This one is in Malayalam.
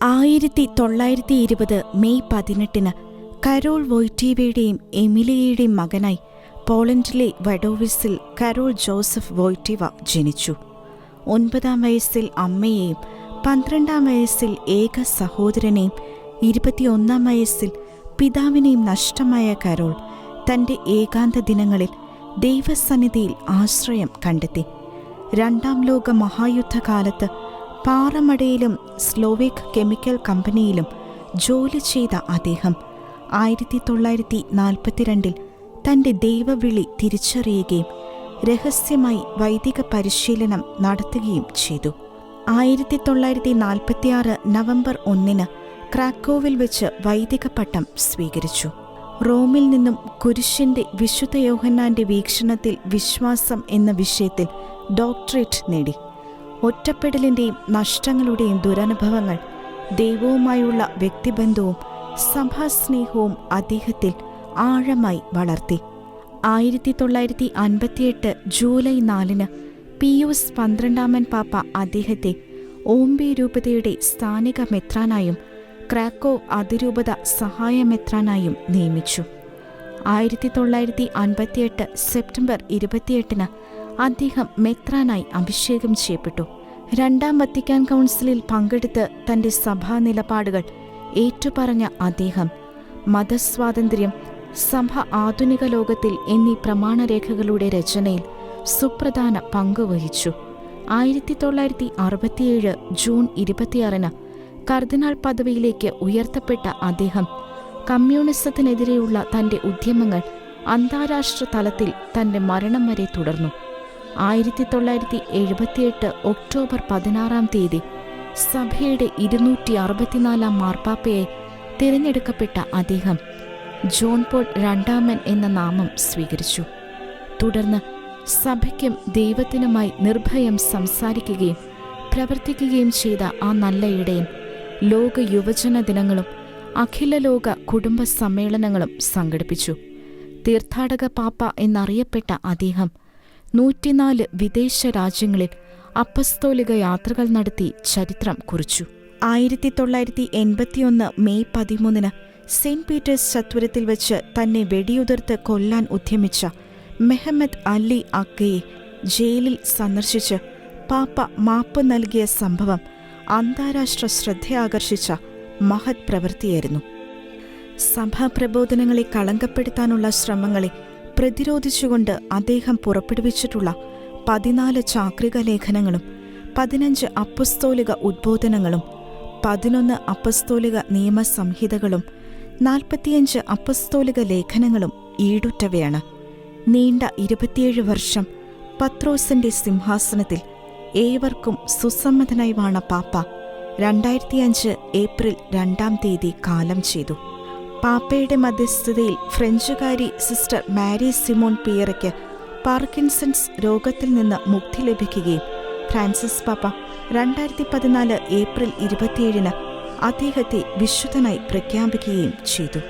ആയിരത്തി തൊള്ളായിരത്തി ഇരുപത് മെയ് പതിനെട്ടിന് കരോൾ വോയ്റ്റീവയുടെയും എമിലിയയുടെയും മകനായി പോളണ്ടിലെ വഡോവിസിൽ കരോൾ ജോസഫ് വോയ്റ്റീവ ജനിച്ചു. ഒൻപതാം വയസ്സിൽ അമ്മയെയും പന്ത്രണ്ടാം വയസ്സിൽ ഏക സഹോദരനെയും ഇരുപത്തിയൊന്നാം വയസ്സിൽ പിതാവിനെയും നഷ്ടമായ കരോൾ തന്റെ ഏകാന്ത ദിനങ്ങളിൽ ദൈവസന്നിധിയിൽ ആശ്രയം കണ്ടെത്തി. രണ്ടാം ലോക മഹായുദ്ധകാലത്ത് പാറമടയിലും സ്ലോവേക്ക് കെമിക്കൽ കമ്പനിയിലും ജോലി ചെയ്ത അദ്ദേഹം ആയിരത്തി തൊള്ളായിരത്തി നാൽപ്പത്തിരണ്ടിൽ തന്റെ ദൈവവിളി തിരിച്ചറിയുകയും രഹസ്യമായി വൈദിക പരിശീലനം നടത്തുകയും ചെയ്തു. ആയിരത്തി തൊള്ളായിരത്തി നാൽപ്പത്തിയാറ് നവംബർ ഒന്നിന് ക്രാക്കോവിൽ വെച്ച് വൈദിക പട്ടം സ്വീകരിച്ചു. റോമിൽ നിന്നും കുരിശിന്റെ വിശുദ്ധ യോഹന്നാന്റെ വീക്ഷണത്തിൽ വിശ്വാസം എന്ന വിഷയത്തിൽ ഡോക്ടറേറ്റ് നേടി. ഒറ്റപ്പെടലിന്റെയും നഷ്ടങ്ങളുടെയും ദുരനുഭവങ്ങൾ ദൈവവുമായുള്ള വ്യക്തിബന്ധവും സഭാസ്നേഹവും അദ്ദേഹത്തിൽ ആഴമായി വളർത്തി. ആയിരത്തി തൊള്ളായിരത്തി അൻപത്തിയെട്ട് ജൂലൈ നാലിന് പിയൂസ് പന്ത്രണ്ടാമൻ പാപ്പ അദ്ദേഹത്തെ ഓംബി രൂപതയുടെ സ്ഥാനിക മെത്രാനായും ക്രാക്കോ അതിരൂപത സഹായ മെത്രാനായും നിയമിച്ചു. ആയിരത്തി തൊള്ളായിരത്തി അൻപത്തിയെട്ട് സെപ്റ്റംബർ ഇരുപത്തിയെട്ടിന് അദ്ദേഹം മെത്രാനായി അഭിഷേകം ചെയ്യപ്പെട്ടു. രണ്ടാം വത്തിക്കാൻ കൗൺസിലിൽ പങ്കെടുത്ത് തന്റെ സഭാ നിലപാടുകൾ ഏറ്റുപറഞ്ഞ അദ്ദേഹം മതസ്വാതന്ത്ര്യം സഭ ആധുനിക ലോകത്തിൽ എന്നീ പ്രമാണരേഖകളുടെ രചനയിൽ സുപ്രധാന പങ്കുവഹിച്ചു ആയിരത്തി തൊള്ളായിരത്തി അറുപത്തിയേഴ് ജൂൺ ഇരുപത്തിയാറിന് കർദിനാൾ പദവിയിലേക്ക് ഉയർത്തപ്പെട്ട അദ്ദേഹം കമ്മ്യൂണിസത്തിനെതിരെയുള്ള തന്റെ ഉദ്യമങ്ങൾ അന്താരാഷ്ട്ര തലത്തിൽ തന്റെ മരണം വരെ തുടർന്നു. ആയിരത്തി തൊള്ളായിരത്തി എഴുപത്തിയെട്ട് ഒക്ടോബർ പതിനാറാം തീയതി സഭയുടെ ഇരുന്നൂറ്റി അറുപത്തിനാലാം മാർപ്പാപ്പയെ തിരഞ്ഞെടുക്കപ്പെട്ട അദ്ദേഹം ജോൺ പോൾ രണ്ടാമൻ എന്ന നാമം സ്വീകരിച്ചു. തുടർന്ന് സഭയ്ക്കും ദൈവത്തിനുമായി നിർഭയം സംസാരിക്കുകയും പ്രവർത്തിക്കുകയും ചെയ്ത ആ നല്ല ഇടയൻ ലോക യുവജന ദിനങ്ങളും അഖില ലോക കുടുംബ സമ്മേളനങ്ങളും സംഘടിപ്പിച്ചു. തീർത്ഥാടക പാപ്പ എന്നറിയപ്പെട്ട അദ്ദേഹം നൂറ്റിനാല് വിദേശ രാജ്യങ്ങളിൽ അപ്പസ്തോലിക യാത്രകൾ നടത്തി ചരിത്രം കുറിച്ചു. ആയിരത്തി തൊള്ളായിരത്തി എൺപത്തിയൊന്ന് മെയ് പതിമൂന്നിന് സെയിന്റ് പീറ്റേഴ്സ് ചത്വരത്തിൽ വെച്ച് തന്നെ വെടിയുതിർത്ത് കൊല്ലാൻ ഉദ്യമിച്ച മെഹമ്മദ് അലി അക്കയെ ജയിലിൽ സന്ദർശിച്ച് പാപ്പ മാപ്പ് നൽകിയ സംഭവം അന്താരാഷ്ട്ര ശ്രദ്ധയാകർഷിച്ച മഹത് പ്രവൃത്തിയായിരുന്നു. സഭാപ്രബോധനങ്ങളെ കളങ്കപ്പെടുത്താനുള്ള ശ്രമങ്ങളെ പ്രതിരോധിച്ചുകൊണ്ട് അദ്ദേഹം പുറപ്പെടുവിച്ചിട്ടുള്ള പതിനാല് ചാക്രിക ലേഖനങ്ങളും പതിനഞ്ച് അപ്പസ്തോലിക ഉദ്ബോധനങ്ങളും പതിനൊന്ന് അപ്പസ്തോലിക നിയമസംഹിതകളും നാൽപ്പത്തിയഞ്ച് അപ്പസ്തോലിക ലേഖനങ്ങളും ഈടുറ്റവയാണ്. നീണ്ട ഇരുപത്തിയേഴ് വർഷം പത്രോസിന്റെ സിംഹാസനത്തിൽ ഏവർക്കും സുസമ്മതനായി വാണ പാപ്പ രണ്ടായിരത്തിയഞ്ച് ഏപ്രിൽ രണ്ടാം തീയതി കാലം ചെയ്തു. പാപ്പയുടെ മധ്യസ്ഥതയിൽ ഫ്രഞ്ചുകാരി സിസ്റ്റർ മാരി സിമോൺ പിയറയ്ക്ക് പാർക്കിൻസൺസ് രോഗത്തിൽ നിന്ന് മുക്തി ലഭിക്കുകയും. ഫ്രാൻസിസ് പാപ്പ രണ്ടായിരത്തി പതിനാല് ഏപ്രിൽ ഇരുപത്തിയേഴിന് അദ്ദേഹത്തെ വിശുദ്ധനായി പ്രഖ്യാപിക്കുകയും ചെയ്തു.